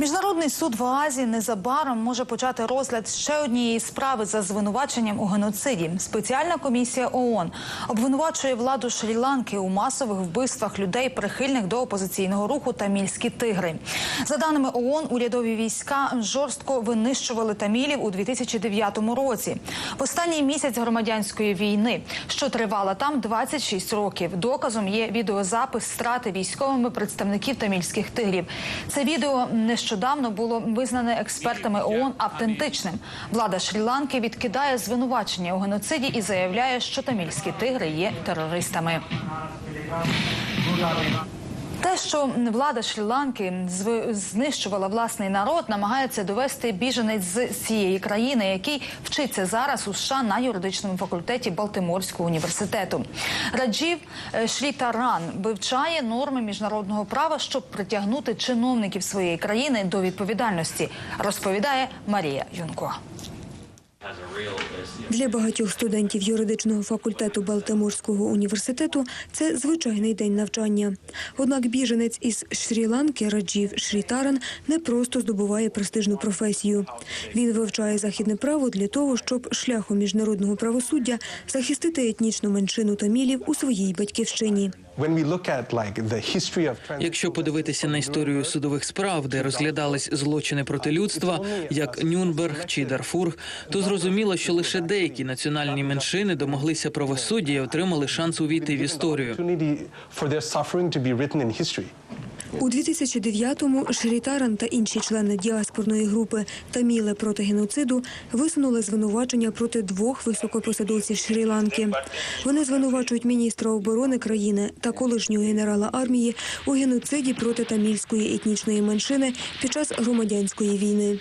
Міжнародний суд в Аазі незабаром може почати розгляд ще однієї справи за звинуваченням у геноциді. Спеціальна комісія ООН обвинувачує владу Шрі-Ланки у масових вбивствах людей, прихильних до опозиційного руху Тамільські тигри. За даними ООН, урядові війська жорстко винищували тамілів у 2009 році. Останній місяць громадянської війни, що тривала там 26 років. Доказом є відеозапис страти військовими представників тамільських тигрів. Це відео нещодавно було визнане експертами ООН автентичним. Влада Шрі-Ланки відкидає звинувачення у геноциді і заявляє, що тамільські тигри є терористами. Те, що влада Шрі-Ланки знищувала власний народ, намагається довести біженець з цієї країни, який вчиться зараз у США на юридичному факультеті Балтиморського університету. Раджів е, Шрітаран вивчає норми міжнародного права, щоб притягнути чиновників своєї країни до відповідальності, розповідає Марія Юнко. Для багатьох студентів юридичного факультету Балтиморського університету це звичайний день навчання. Однак біженець із Шрі-Ланки Раджів Шрітаран не просто здобуває престижну професію. Він вивчає західне право для того, щоб шляхом міжнародного правосуддя захистити етнічну меншину тамілів у своїй батьківщині. Якщо подивитися на історію судових справ, де розглядались злочини проти людства, як Нюрнберг чи Дарфур, то зрозуміло, що лише деякі національні меншини домоглися правосуддя і отримали шанс увійти в історію. У 2009-му Шрітаран та інші члени діаспорної групи Таміли проти геноциду висунули звинувачення проти двох високопосадовців Шрі-Ланки. Вони звинувачують міністра оборони країни та колишнього генерала армії у геноциді проти тамільської етнічної меншини під час громадянської війни.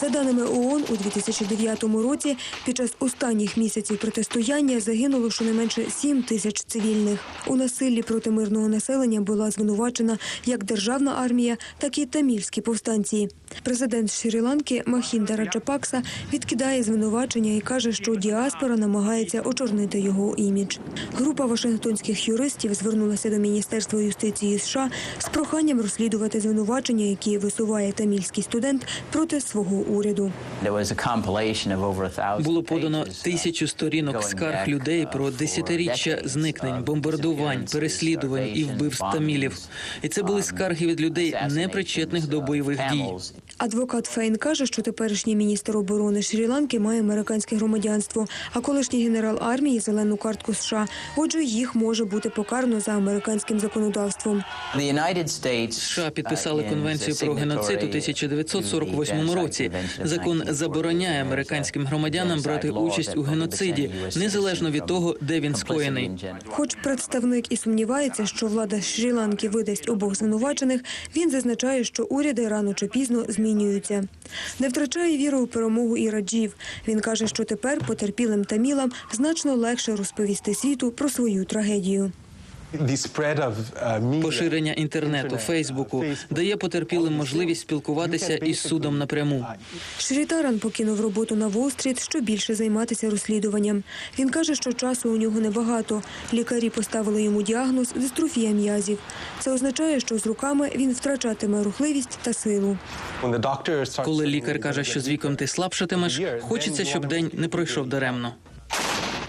За даними ООН, у 2009 році під час останніх місяців протистояння загинуло щонайменше 7 тисяч цивільних. У насиллі проти мирного населення була звинувачена як державна армія, так і тамільські повстанці. Президент Шрі-Ланки Махінда Раджапакса відкидає звинувачення і каже, що діаспора намагається очорнити його імідж. Група вашингтонських юристів звернулася до Міністерства юстиції США з проханням розслідувати звинувачення, які висуває тамільський студент проти свого уряду. Було подано тисячу сторінок скарг людей про десятиріччя зникнень, бомбардувань, переслідувань і вбивств тамілів. І це були скарги від людей, непричетних до бойових дій. Адвокат Фейн каже, що теперішній міністр оборони Шрі-Ланки має американське громадянство, а колишній генерал армії зелену картку США. Отже, їх може бути покарано за американським законодавством. США підписали конвенцію про геноцид у 1948 році. Закон забороняє американським громадянам брати участь у геноциді, незалежно від того, де він скоєний. Хоч представник і сумнівається, що влада Шрі-Ланки видасть обох звинувачених, він зазначає, що уряди рано чи пізно змінюються. Не втрачає віру у перемогу і раджів. Він каже, що тепер потерпілим тамілам значно легше розповісти світу про свою трагедію. Uh, Поширення інтернету, Фейсбуку дає потерпілим можливість спілкуватися із судом напряму. Шрітаран покинув роботу на Уолл-стріт, щоб більше займатися розслідуванням. Він каже, що часу у нього небагато. Лікарі поставили йому діагноз дистрофія м'язів. Це означає, що з руками він втрачатиме рухливість та силу. Коли лікар каже, що з віком ти слабшатимеш, хочеться, щоб день не пройшов даремно.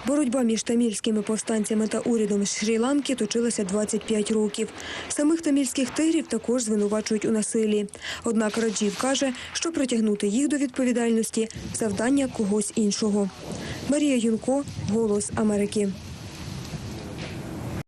Боротьба між тамільськими повстанцями та урядом Шрі-Ланки точилася 25 років. Самих тамільських тигрів також звинувачують у насилі. Однак Раджів каже, що притягнути їх до відповідальності завдання когось іншого. Марія Юнко, Голос Америки.